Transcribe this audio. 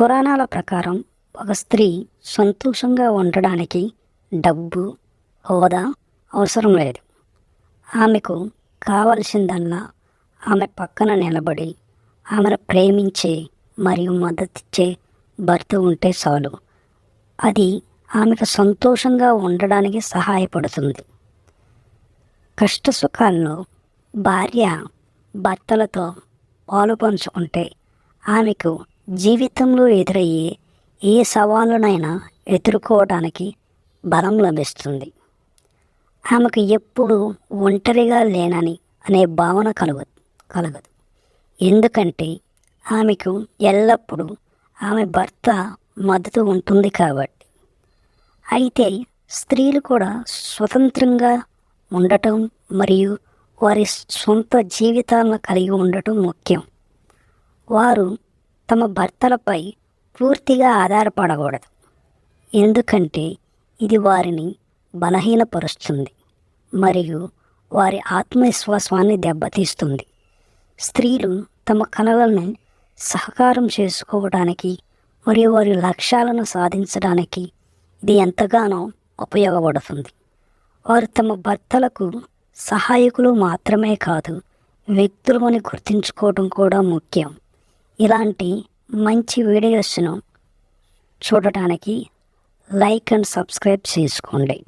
పురాణాల ప్రకారం ఒక స్త్రీ సంతోషంగా ఉండడానికి డబ్బు హోదా అవసరం లేదు. ఆమెకు కావలసిందల్లా ఆమె పక్కన నిలబడి ఆమెను ప్రేమించే మరియు మద్దతిచ్చే భర్త ఉంటే చాలు. అది ఆమెకు సంతోషంగా ఉండడానికి సహాయపడుతుంది. కష్ట సుఖాల్లో భార్య భర్తలతో పాలు పంచుకుంటే ఆమెకు జీవితంలో ఎదురయ్యే ఏ సవాలునైనా ఎదుర్కోవడానికి బలం లభిస్తుంది. ఆమెకు ఎప్పుడు ఒంటరిగా లేనని అనే భావన కలుగదు కలగదు. ఎందుకంటే ఆమెకు ఎల్లప్పుడూ ఆమె భర్త మద్దతు ఉంటుంది కాబట్టి. అయితే స్త్రీలు కూడా స్వతంత్రంగా ఉండటం మరియు వారి సొంత జీవితాలను కలిగి ఉండటం ముఖ్యం. వారు తమ భర్తలపై పూర్తిగా ఆధారపడకూడదు. ఎందుకంటే ఇది వారిని బలహీనపరుస్తుంది మరియు వారి ఆత్మవిశ్వాసాన్ని దెబ్బతీస్తుంది. స్త్రీలు తమ కలలను సహకారం చేసుకోవడానికి మరియు వారి లక్ష్యాలను సాధించడానికి ఇది ఎంతగానో ఉపయోగపడుతుంది. వారు తమ భర్తలకు సహాయకులు మాత్రమే కాదు వ్యక్తులు అని గుర్తుంచుకోవడం కూడా ముఖ్యం. ఇలాంటి మంచి వీడియోస్ను చూడటానికి లైక్ అండ్ సబ్స్క్రైబ్ చేసుకోండి.